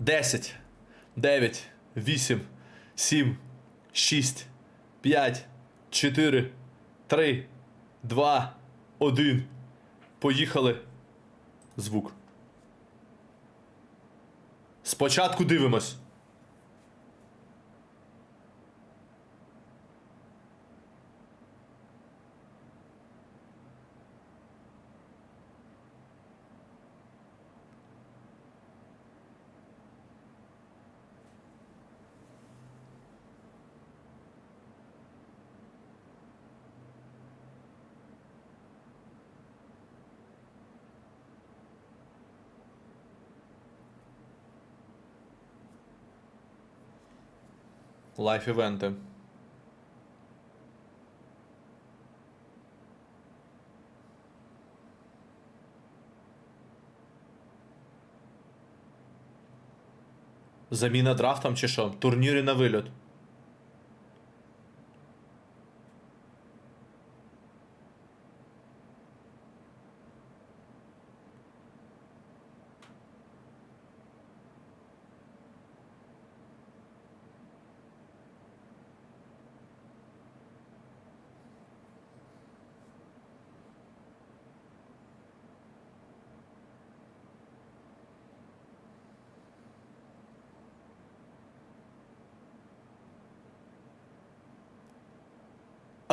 10, 9, 8, 7, 6, 5, 4, 3, 2, 1. Поїхали. Звук. Спочатку дивимось. Лайф івенти. Заміна драфтом чи що? Турніри на вильот.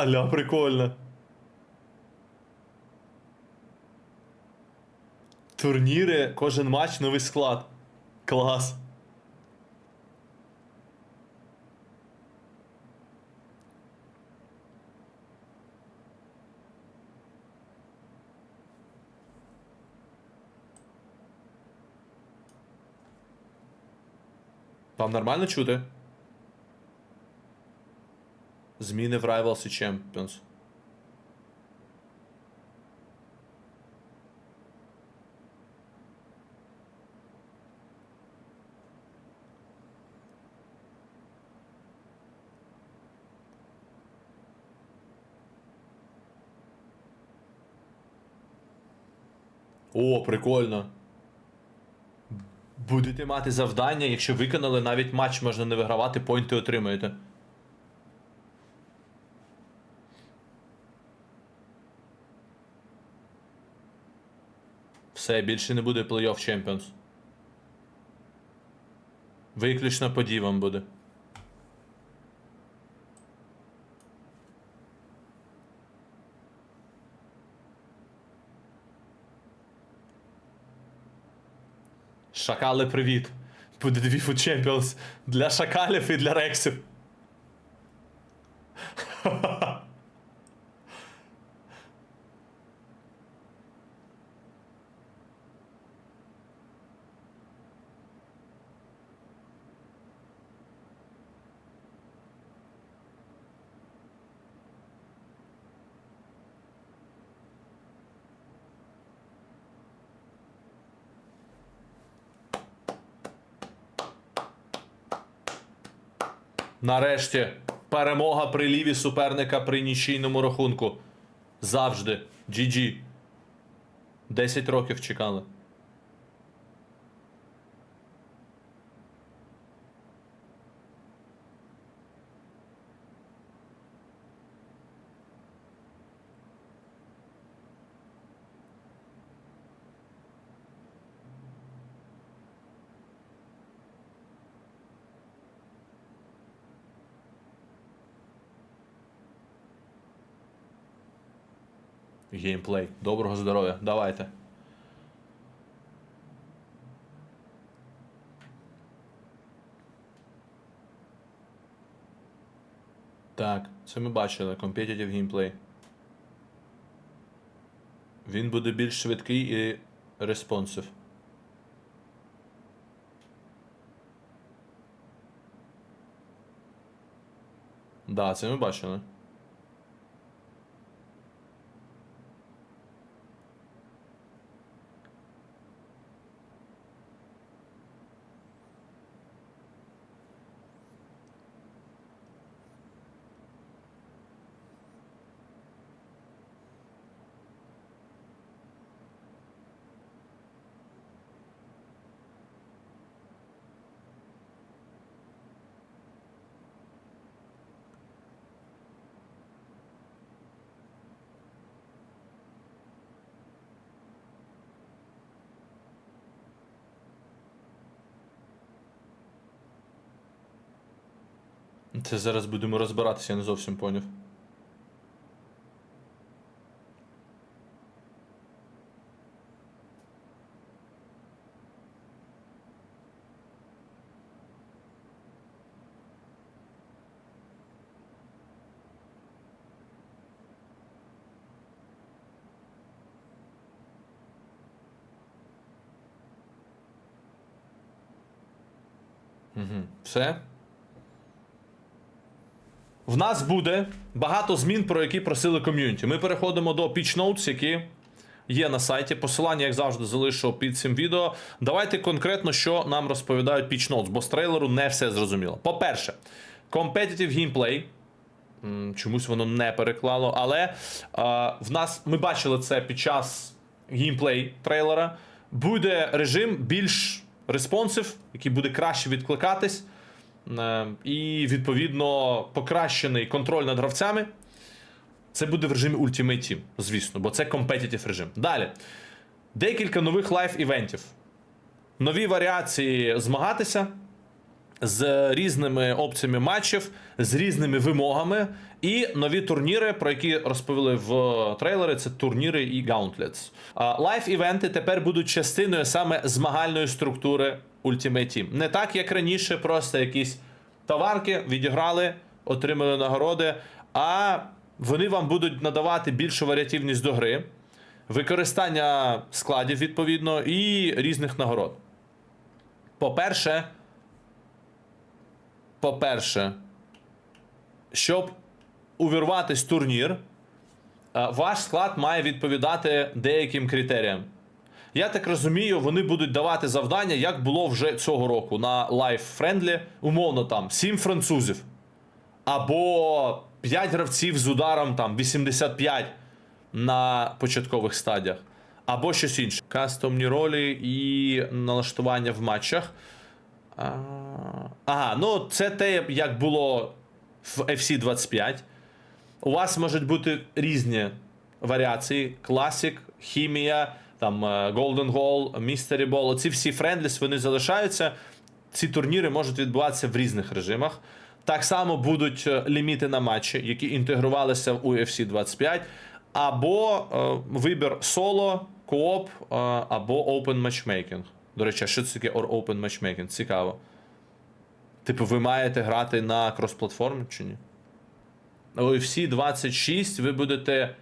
Аля, прикольно. Турніри, кожен матч, новий склад. Клас. Вам нормально чути? Зміни в Rivals і Champions. О, прикольно. Будете мати завдання, якщо виконали, навіть матч можна не вигравати, поінти отримаєте. Все, більше не буде Playoff Champions. Виключно по дівам буде. Шакали, привіт. Буде дві Food Champions для шакалів і для рексів. Нарешті перемога при ліві суперника при нічийному рахунку. Завжди. GG. 10 років чекали. Геймплей. Доброго здоров'я. Давайте. Так, це ми бачили. Competitive gameplay. Він буде більш швидкий і респонсив. Да, це ми бачили. Це зараз будемо розбиратися, я не зовсім поняв. Угу. Все. В нас буде багато змін, про які просили ком'юніті. Ми переходимо до Pitch Notes, які є на сайті. Посилання, як завжди, залишу під цим відео. Давайте конкретно, що нам розповідають Pitch Notes, бо з трейлеру не все зрозуміло. По-перше, Competitive. М, Чомусь воно не переклало, але а, в нас ми бачили це під час геймплей трейлера. Буде режим більш респонсив, який буде краще відкликатись. Е, І відповідно покращений контроль над гравцями. Це буде в режимі Ultimate Team, звісно, бо це competitive режим. Далі. Декілька нових лайф-івентів. Нові варіації змагатися з різними опціями матчів, з різними вимогами, і нові турніри, про які розповіли в трейлері, це турніри і Gauntlets. Лайф-івенти тепер будуть частиною саме змагальної структури Ultimate Team. Не так, як раніше, просто якісь товарки відіграли, отримали нагороди, а вони вам будуть надавати більшу варіативність до гри, використання складів відповідно і різних нагород. По-перше, по-перше, щоб увірватись турнір, е, ваш склад має відповідати деяким критеріям. Я так розумію, вони будуть давати завдання, як було вже цього року на Life Friendly, умовно там 7 французів. Або 5 гравців з ударом там 85 на початкових стадіях. Або щось інше. Кастомні ролі і налаштування в матчах. Ага, ну це те, як було в FC 25. У вас можуть бути різні варіації: Classic, Хімія, там е, Golden Goal, Mystery Ball. Оці всі френдліс вони залишаються. Ці турніри можуть відбуватися в різних режимах. Так само будуть е, ліміти на матчі, які інтегрувалися в UFC 25, або е, вибір соло, кооп, е, або Open Matchmaking. До речі, що це таке Open Matchmaking? Цікаво. Типу, ви маєте грати на крос-платформі чи ні? UFC 26 ви будете,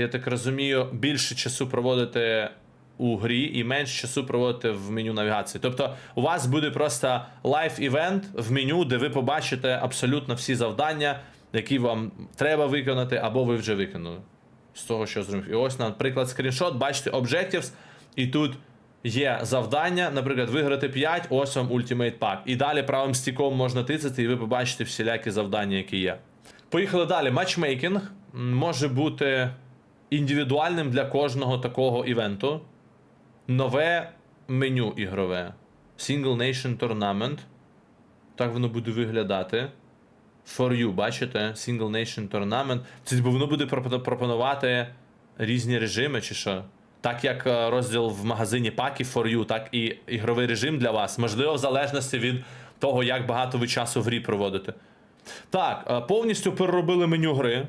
я так розумію, більше часу проводити у грі і менше часу проводити в меню навігації. Тобто, у вас буде просто лайф-івент в меню, де ви побачите абсолютно всі завдання, які вам треба виконати, або ви вже виконали. З того, що зробив. І ось, наприклад, скріншот, бачите, Objectives, і тут є завдання, наприклад, виграти 5, ось вам Ultimate Pack. І далі правим стіком можна тицяти, і ви побачите всілякі завдання, які є. Поїхали далі. Матчмейкінг може бути індивідуальним для кожного такого івенту. Нове меню ігрове. Single Nation Tournament. Так воно буде виглядати. For you, бачите? Single Nation Tournament. Це бо воно буде пропонувати різні режими, чи що? Так як е, розділ в магазині паків For you, так і ігровий режим для вас. Можливо, в залежності від того, як багато ви часу в грі проводите. Так, е, повністю переробили меню гри,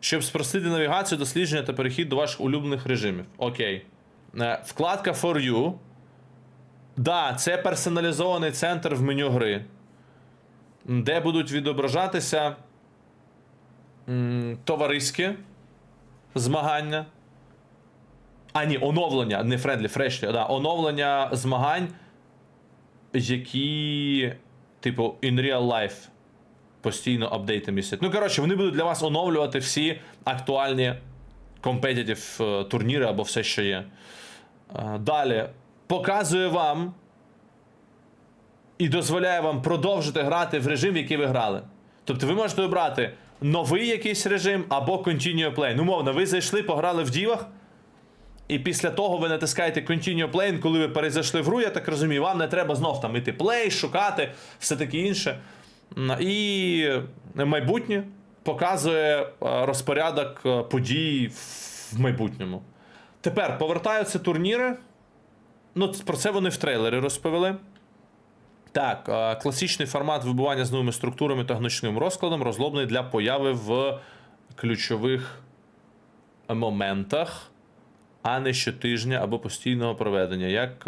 щоб спростити навігацію, дослідження та перехід до ваших улюблених режимів. Окей. Е, Вкладка For You. Да, це персоналізований центр в меню гри, де будуть відображатися товариські змагання. А, ні, оновлення, не френдлі, фрешлі, да, оновлення змагань, які, типу, in real life постійно апдейти містять. Ну, коротше, вони будуть для вас оновлювати всі актуальні е, турніри або все, що є. Е, Далі показує вам і дозволяє вам продовжити грати в режим, який ви грали. Тобто ви можете обрати новий якийсь режим або Continue Play. Ну, мовно, ви зайшли, пограли в дівах, і після того ви натискаєте Continue Playing, коли ви перезайшли в гру, я так розумію, вам не треба знов там іти плей, шукати, все таке інше. І майбутнє показує е, розпорядок е, подій в майбутньому. Тепер повертаються турніри. Ну, про це вони в трейлері розповіли. Так, е, класичний формат вибування з новими структурами та гнучним розкладом розроблений для появи в ключових моментах, а не щотижня або постійного проведення, як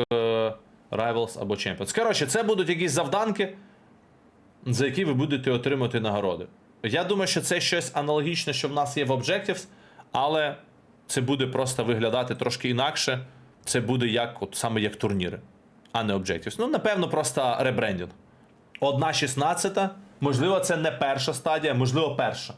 Rivals або Champions. Коротше, це будуть якісь завданки, за які ви будете отримати нагороди. Я думаю, що це щось аналогічне, що в нас є в Objectives, але це буде просто виглядати трошки інакше. Це буде як, от, саме як турніри, а не Objectives. Ну, напевно, просто ребрендінг. Одна 16, можливо, це не перша стадія, можливо, перша.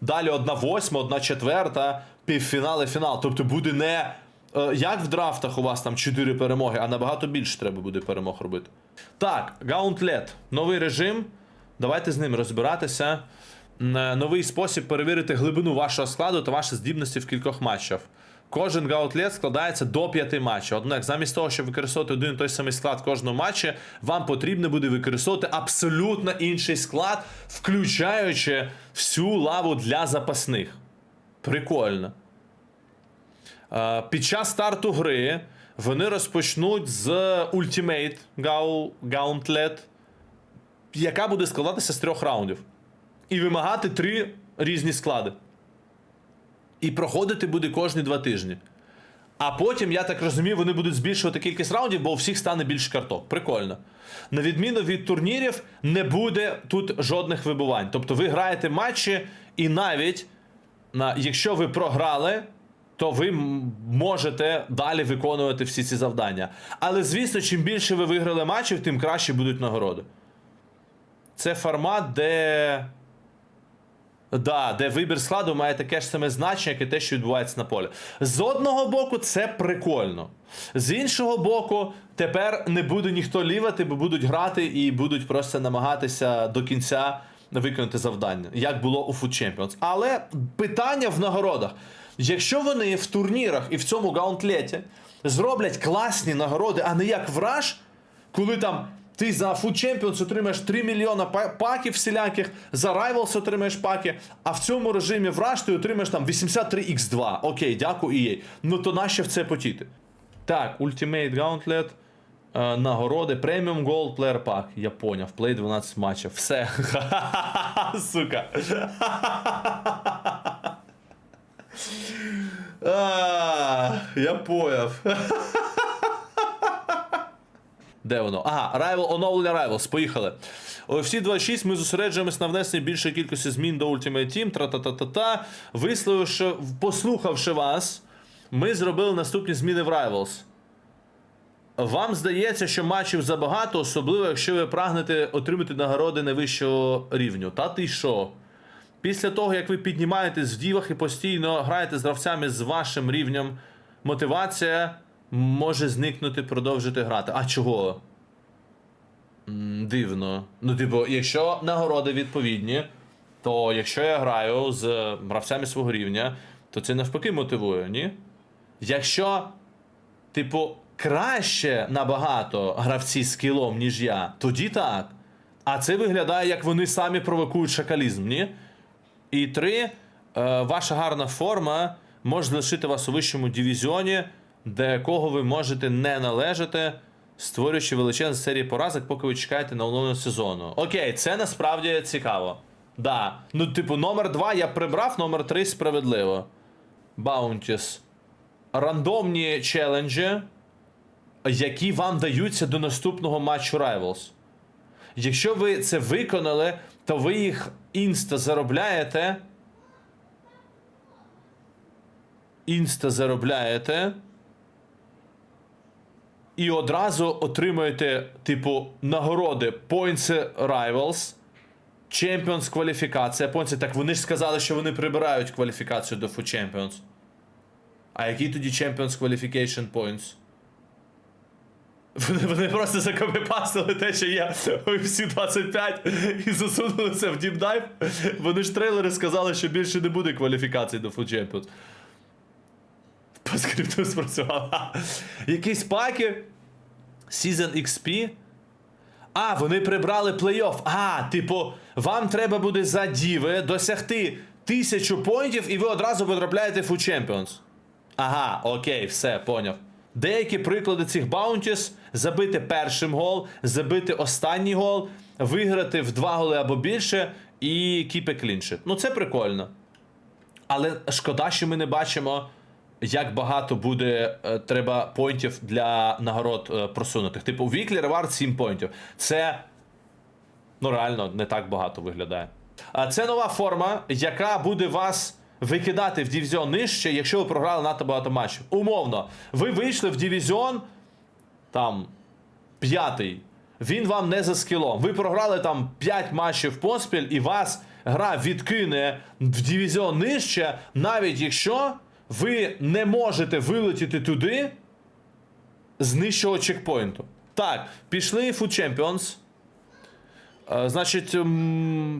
Далі одна восьма, одна четверта, півфінал і фінал. Тобто буде не е, як в драфтах у вас там 4 перемоги, а набагато більше треба буде перемог робити. Так, Gauntlet. Новий режим. Давайте з ним розбиратися. Е, Новий спосіб перевірити глибину вашого складу та ваші здібності в кількох матчах. Кожен гаунтлет складається до 5 матчів. Однак, замість того, щоб використовувати один і той самий склад в кожному матчі, вам потрібно буде використовувати абсолютно інший склад, включаючи всю лаву для запасних. Прикольно. Е, Під час старту гри вони розпочнуть з Ultimate Gau- Gauntlet, яка буде складатися з трьох раундів. І вимагати три різні склади. І проходити буде кожні два тижні. А потім, я так розумію, вони будуть збільшувати кількість раундів, бо у всіх стане більше карток. Прикольно. На відміну від турнірів, не буде тут жодних вибувань. Тобто ви граєте матчі, і навіть на, якщо ви програли, то ви можете далі виконувати всі ці завдання. Але звісно, чим більше ви виграли матчів, тим краще будуть нагороди. Це формат, де. Да, де вибір складу має таке ж саме значення, як і те, що відбувається на полі. З одного боку, це прикольно. З іншого боку, тепер не буде ніхто лівати, бо будуть грати і будуть просто намагатися до кінця виконати завдання, як було у Food Champions. Але питання в нагородах. Якщо вони в турнірах і в цьому гаунтлеті зроблять класні нагороди, а не як в Rush, коли там ти за Food Champions отримаєш 3 мільйона паків всіляких, за Rivals отримаєш паки, а в цьому режимі в Rush ти отримаєш там 83x2. Окей, дякую EA. Ну то нащо в це потіти? Так, Ultimate Gauntlet. е, Нагороди, Premium Gold Player Pack. Я поняв, плей 12 матчів. Все. Сука. Я поняв. Де воно? Ага, Rival, оновлення Rivals. Поїхали. UFC 26 ми зосереджуємось на внесенні більшої кількості змін до Ultimate Team. Тра-та-та-та-та. Висловивши, послухавши вас, ми зробили наступні зміни в Rivals. Вам здається, що матчів забагато, особливо якщо ви прагнете отримати нагороди найвищого рівню. Та ти що? Після того, як ви піднімаєтесь в дівах і постійно граєте з гравцями з вашим рівнем, мотивація може зникнути, продовжити грати. А чого? Дивно. Ну, типу, якщо нагороди відповідні, то якщо я граю з гравцями свого рівня, то це навпаки мотивує, ні? Якщо, типу, краще набагато гравці з скілом, ніж я, тоді так. А це виглядає, як вони самі провокують шакалізм, ні? І три, е, ваша гарна форма може залишити вас у вищому дивізіоні, до якого ви можете не належати, створюючи величезну серію поразок, поки ви чекаєте на оновлення сезону. Окей, це насправді цікаво. Да. Ну, типу, номер 2 я прибрав, номер 3 справедливо. Bounties. Рандомні челенджі, які вам даються до наступного матчу Rivals. Якщо ви це виконали, то ви їх інста заробляєте. Інста заробляєте. І одразу отримуєте, типу, нагороди Points Rivals, Champions кваліфікація. Points, так вони ж сказали, що вони прибирають кваліфікацію до Food Champions. А які тоді Champions Qualification Points? Вони, вони просто закопіпастили те, що є всі 25 і засунули це в Deep Dive. Вони ж трейлери сказали, що більше не буде кваліфікацій до Food Champions. По скрипту спрацювало. Якісь паки. Season XP. А, вони прибрали плей-офф. А, типу, вам треба буде за діви досягти тисячу поінтів, і ви одразу потрапляєте в Food Champions. Ага, окей, все, поняв. Деякі приклади цих баунтіс забити першим гол, забити останній гол, виграти в два голи або більше і кіпе кліншит. Ну це прикольно. Але шкода, що ми не бачимо, як багато буде е, треба поінтів для нагород е, просунутих. Типу, Weekly Reward 7 поінтів. Це ну реально не так багато виглядає. А це нова форма, яка буде вас викидати в дивізіон нижче, якщо ви програли надто багато матчів. Умовно, ви вийшли в дивізіон там п'ятий. Він вам не за скілом. Ви програли там 5 матчів поспіль, і вас гра відкине в дивізіон нижче, навіть якщо ви не можете вилетіти туди з нижчого чекпоінту. Так, пішли Food Champions. Е, Значить,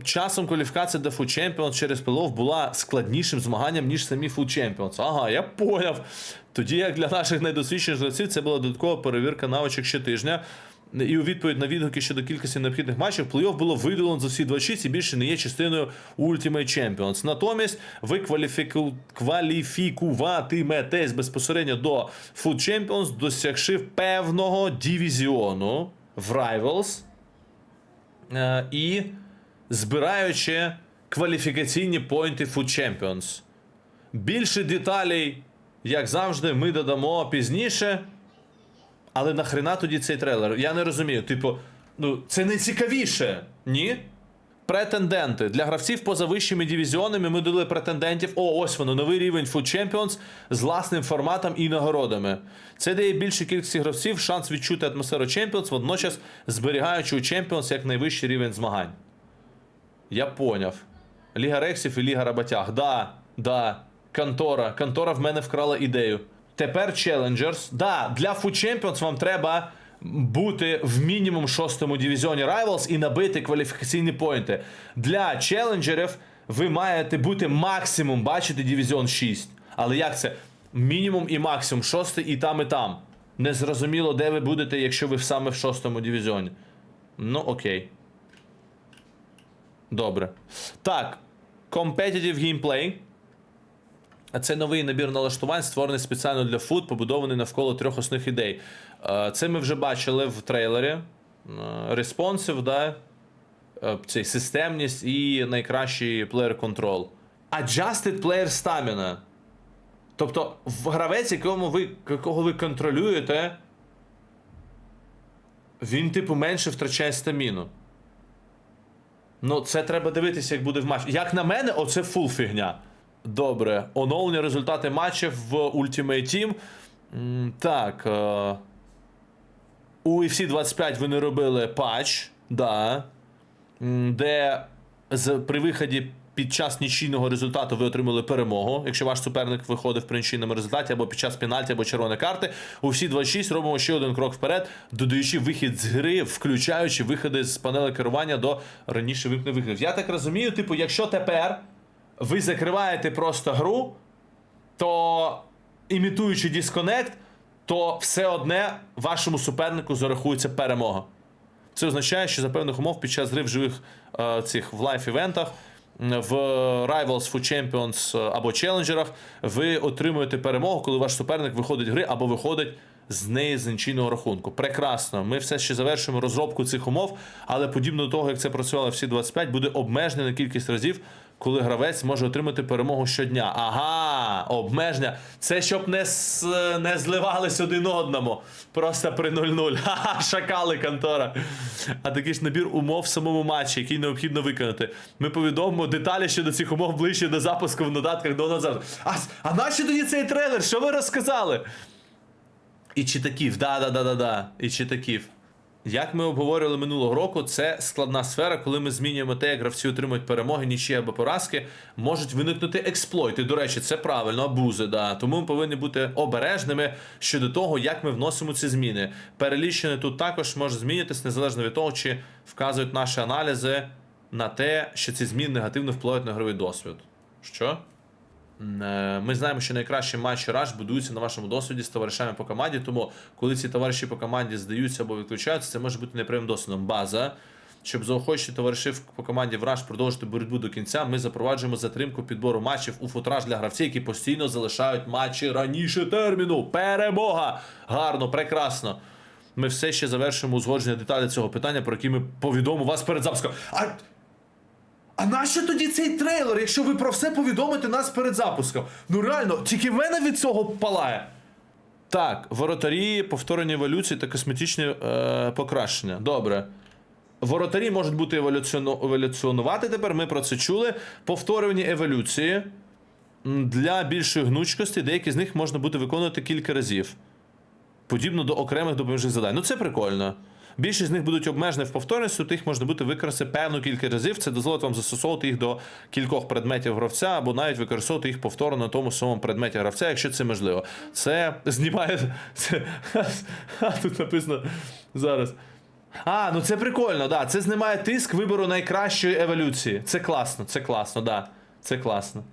часом кваліфікація до Food Champions через плей була складнішим змаганням, ніж самі Food Champions. Ага, я поняв. Тоді, як для наших найдосвідченіших гравців, це була додаткова перевірка навичок щотижня. І у відповідь на відгуки щодо кількості необхідних матчів, плей-офф було видалено за всі 26 і більше не є частиною Ultimate Champions. Натомість ви кваліфіку... кваліфікуватиметесь безпосередньо до Food Champions, досягши певного дивізіону в Rivals е, і збираючи кваліфікаційні поінти Food Champions. Більше деталей, як завжди, ми додамо пізніше. Але нахрена тоді цей трейлер? Я не розумію. Типу, ну це не цікавіше, ні? Претенденти для гравців поза вищими дивізіонами ми дали претендентів. О, ось воно, новий рівень Food Champions з власним форматом і нагородами. Це дає більшій кількості гравців шанс відчути атмосферу Champions, водночас зберігаючи у Champions як найвищий рівень змагань. Я поняв. Ліга Рексів і Ліга Роботяг. Да, да. Контора. Контора в мене вкрала ідею. Тепер Challengers. Да, для Food Champions вам треба бути в мінімум шостому дивізіоні Rivals і набити кваліфікаційні поінти. Для челенджерів ви маєте бути максимум бачити дивізіон 6. Але як це? Мінімум і максимум шостий і там, і там. Незрозуміло, де ви будете, якщо ви саме в шостому дивізіоні. Ну, окей. Добре. Так. Competitive Gameplay. А Це новий набір налаштувань, створений спеціально для фут, побудований навколо трьох основних ідей. Е, Це ми вже бачили в трейлері. Responsive, да? Е, цей системність і найкращий player control. Adjusted player stamina. Тобто, гравець, якому ви, якого ви контролюєте, він, типу, менше втрачає стаміну. Ну, це треба дивитися, як буде в матчі. Як на мене, оце фул фігня. Добре. Оновлення результати матчів в Ultimate Team. Так. Е... У UFC 25 вони робили патч, да, де при виході під час нічийного результату ви отримали перемогу, якщо ваш суперник виходив при нічийному результаті, або під час пенальті, або червоної карти. У всі 26 робимо ще один крок вперед, додаючи вихід з гри, включаючи виходи з панели керування до раніше вимкнених виходів. Я так розумію, типу, якщо тепер ви закриваєте просто гру, то імітуючи дисконект, то все одне вашому супернику зарахується перемога. Це означає, що за певних умов під час гри в живих е, цих в лайф-івентах, в Rivals Food Champions е, або челенджерах, ви отримуєте перемогу, коли ваш суперник виходить з гри або виходить з неї з нічийного рахунку. Прекрасно. Ми все ще завершуємо розробку цих умов, але подібно до того, як це працювало всі 25, буде обмежена на кількість разів, коли гравець може отримати перемогу щодня. Ага, обмеження. Це щоб не, с... не зливались один одному. Просто при 0-0. Ха-ха, шакали контора. А такий ж набір умов в самому матчі, який необхідно виконати. Ми повідомимо деталі щодо цих умов ближче до запуску в додатках до назад. А, а нащо тоді цей трейлер? Що ви розказали? І читаків, да-да-да-да-да. І читаків. Як ми обговорювали минулого року, це складна сфера, коли ми змінюємо те, як гравці отримують перемоги, нічі або поразки, можуть виникнути експлойти. До речі, це правильно, абузи. Да. Тому ми повинні бути обережними щодо того, як ми вносимо ці зміни. Перелічення тут також може змінитись незалежно від того, чи вказують наші аналізи на те, що ці зміни негативно впливають на ігровий досвід. Що? Е, Ми знаємо, що найкращі матчі Rush будуються на вашому досвіді з товаришами по команді. Тому, коли ці товариші по команді здаються або відключаються, це може бути неприємним досвідом. База. Щоб заохочити товаришів по команді Враж продовжити боротьбу до кінця, ми запроваджуємо затримку підбору матчів у футраж для гравців, які постійно залишають матчі раніше терміну. Перемога! Гарно, прекрасно. Ми все ще завершуємо узгодження деталі цього питання, про які ми повідомимо вас перед запуском. А, а нащо тоді цей трейлер, якщо ви про все повідомите нас перед запуском? Ну реально, тільки в мене від цього палає. Так, воротарі, повторення еволюції та косметичне е, покращення. Добре. Воротарі можуть бути еволюціону, еволюціонувати тепер. Ми про це чули. Повторювані еволюції для більшої гнучкості, деякі з них можна буде виконувати кілька разів. Подібно до окремих допоміжних завдань. Ну це прикольно. Більшість з них будуть обмежені в повторності, то їх можна буде використати певну кількість разів. Це дозволить вам застосовувати їх до кількох предметів гравця, або навіть використовувати їх повторно на тому самому предметі гравця, якщо це можливо. Це знімає. Це, тут написано зараз. А, ну це прикольно, да. Це знімає тиск вибору найкращої еволюції. Це класно, це класно, да. Це класно.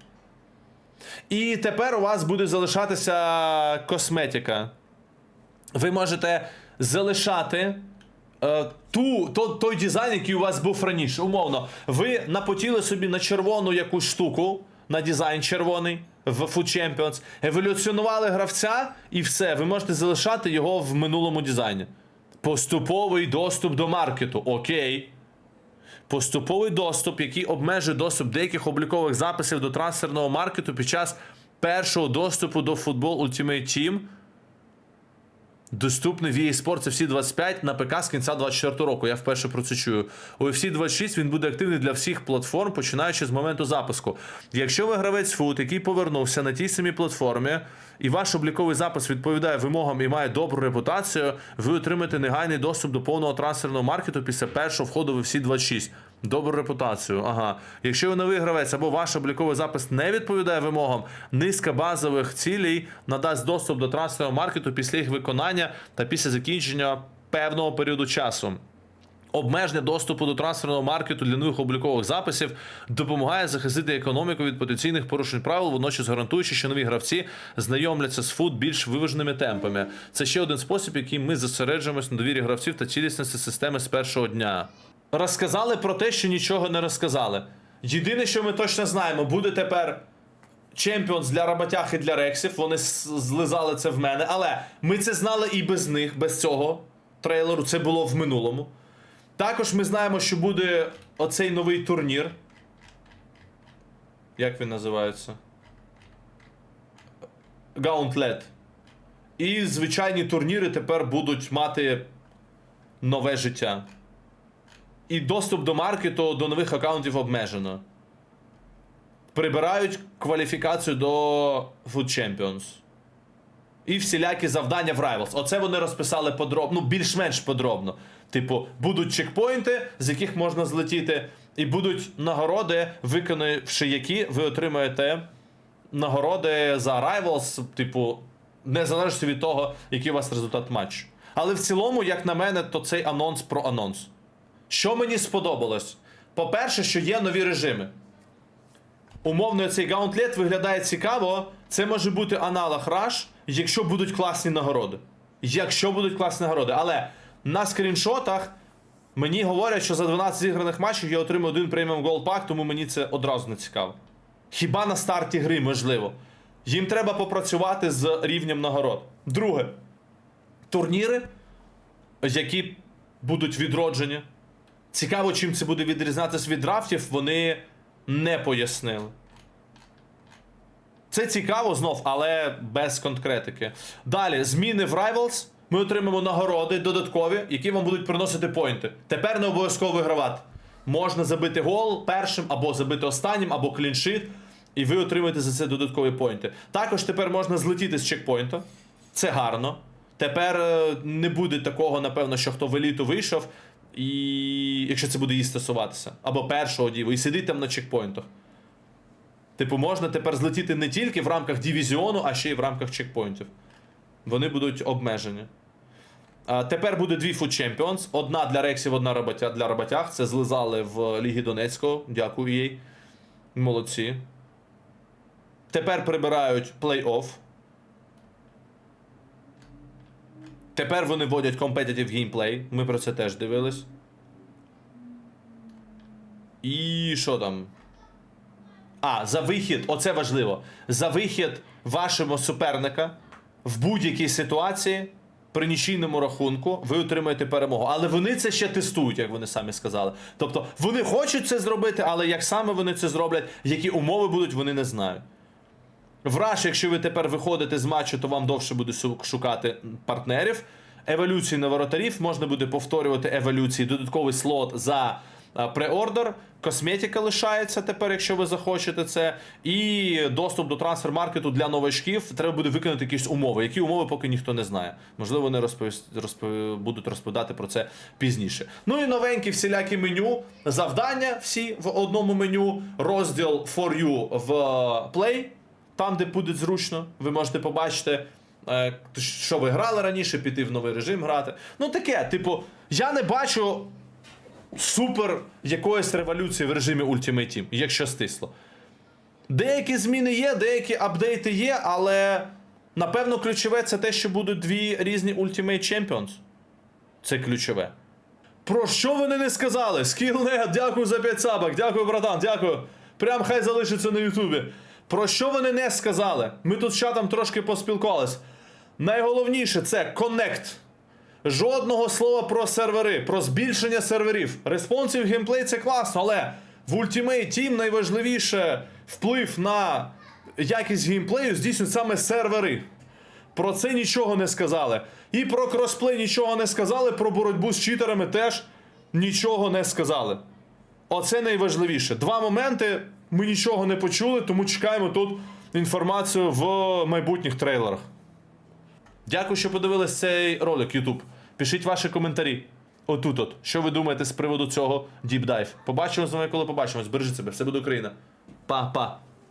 І тепер у вас буде залишатися косметика. Ви можете залишати ту, то, той дизайн, який у вас був раніше. Умовно, ви напотіли собі на червону якусь штуку, на дизайн червоний в Food Champions, еволюціонували гравця, і все, ви можете залишати його в минулому дизайні. Поступовий доступ до маркету. Окей. Поступовий доступ, який обмежує доступ деяких облікових записів до трансферного маркету під час першого доступу до Football Ultimate Team. Доступний в EA Sport це всі 25 на ПК з кінця 24 року. Я вперше про це чую. У UFC 26 він буде активний для всіх платформ, починаючи з моменту запуску. Якщо ви гравець фут, який повернувся на тій самій платформі, і ваш обліковий запис відповідає вимогам і має добру репутацію, ви отримаєте негайний доступ до повного трансферного маркету після першого входу в UFC 26. Добру репутацію. Ага. Якщо ви новий гравець або ваш обліковий запис не відповідає вимогам, низка базових цілей надасть доступ до трансферного маркету після їх виконання та після закінчення певного періоду часу. Обмеження доступу до трансферного маркету для нових облікових записів допомагає захистити економіку від потенційних порушень правил, водночас гарантуючи, що нові гравці знайомляться з фут більш виваженими темпами. Це ще один спосіб, яким ми зосереджуємось на довірі гравців та цілісності системи з першого дня. Розказали про те, що нічого не розказали. Єдине, що ми точно знаємо, буде тепер Чемпіонс для роботяг і для рексів. Вони злизали це в мене. Але ми це знали і без них, без цього трейлеру. Це було в минулому. Також ми знаємо, що буде оцей новий турнір. Як він називається? Gauntlet. І звичайні турніри тепер будуть мати нове життя. І доступ до маркету до нових аккаунтів обмежено. Прибирають кваліфікацію до Food Champions. І всілякі завдання в Rivals. Оце вони розписали подробно, ну, більш-менш подробно. Типу, будуть чекпоінти, з яких можна злетіти, і будуть нагороди, виконавши які ви отримаєте нагороди за Rivals, типу, незалежно від того, який у вас результат матчу. Але в цілому, як на мене, то цей анонс про анонс. Що мені сподобалось? По-перше, що є нові режими. Умовно, цей гаунтлет виглядає цікаво. Це може бути аналог Rush, якщо будуть класні нагороди. Якщо будуть класні нагороди. Але на скріншотах мені говорять, що за 12 зіграних матчів я отримаю один преміум Pack, тому мені це одразу не цікаво. Хіба на старті гри можливо. Їм треба попрацювати з рівнем нагород. Друге, турніри, які будуть відроджені. Цікаво, чим це буде відрізнятися від драфтів, вони не пояснили. Це цікаво знов, але без конкретики. Далі, зміни в Rivals. Ми отримаємо нагороди додаткові, які вам будуть приносити поінти. Тепер не обов'язково вигравати. Можна забити гол першим, або забити останнім, або кліншит, і ви отримаєте за це додаткові поінти. Також тепер можна злетіти з чекпоінта. Це гарно. Тепер е, не буде такого, напевно, що хто в еліту вийшов, і якщо це буде їй стосуватися, або першого діву, і сидить там на чекпоінтах. Типу, можна тепер злетіти не тільки в рамках дивізіону, а ще й в рамках чекпоінтів. Вони будуть обмежені. А, тепер буде дві Food Champions. Одна для рексів, одна для роботяг. Це злизали в Лігі Донецького. Дякую їй. Молодці. Тепер прибирають плей-офф. Тепер вони вводять competitive gameplay. Ми про це теж дивились. І що там? А, за вихід, оце важливо. За вихід вашого суперника в будь-якій ситуації при нічийному рахунку ви отримаєте перемогу. Але вони це ще тестують, як вони самі сказали. Тобто вони хочуть це зробити, але як саме вони це зроблять, які умови будуть, вони не знають. Враж, якщо ви тепер виходите з матчу, то вам довше буде шукати партнерів. Еволюції на воротарів можна буде повторювати еволюції, додатковий слот за преордер. Косметика лишається тепер, якщо ви захочете це. І доступ до трансфер-маркету для новачків. Треба буде виконати якісь умови. Які умови, поки ніхто не знає. Можливо, вони розповіс... розпов... будуть розповідати про це пізніше. Ну і новенькі всілякі меню, завдання всі в одному меню, розділ For You в е, Play там, де буде зручно, ви можете побачити, е, що ви грали раніше, піти в новий режим грати. Ну таке, типу, я не бачу супер якоїсь революції в режимі Ultimate Team, якщо стисло. Деякі зміни є, деякі апдейти є, але напевно ключове це те, що будуть дві різні Ultimate Champions. Це ключове. Про що вони не сказали? Скілнет, дякую за 5 сабок, дякую, братан, дякую. Прям хай залишиться на Ютубі. Про що вони не сказали? Ми тут з чатом трошки поспілкувались. Найголовніше це Connect. Жодного слова про сервери, про збільшення серверів. Responsive геймплей це класно, але в Ultimate Team найважливіше вплив на якість геймплею здійснюють саме сервери. Про це нічого не сказали. І про кросплей нічого не сказали, про боротьбу з читерами теж нічого не сказали. Оце найважливіше. Два моменти ми нічого не почули, тому чекаємо тут інформацію в майбутніх трейлерах. Дякую, що подивились цей ролик, YouTube. Пишіть ваші коментарі. Отут от. Що ви думаєте з приводу цього Dive? Побачимо з вами, коли побачимось. Бережіть себе, все буде Україна. Па-па.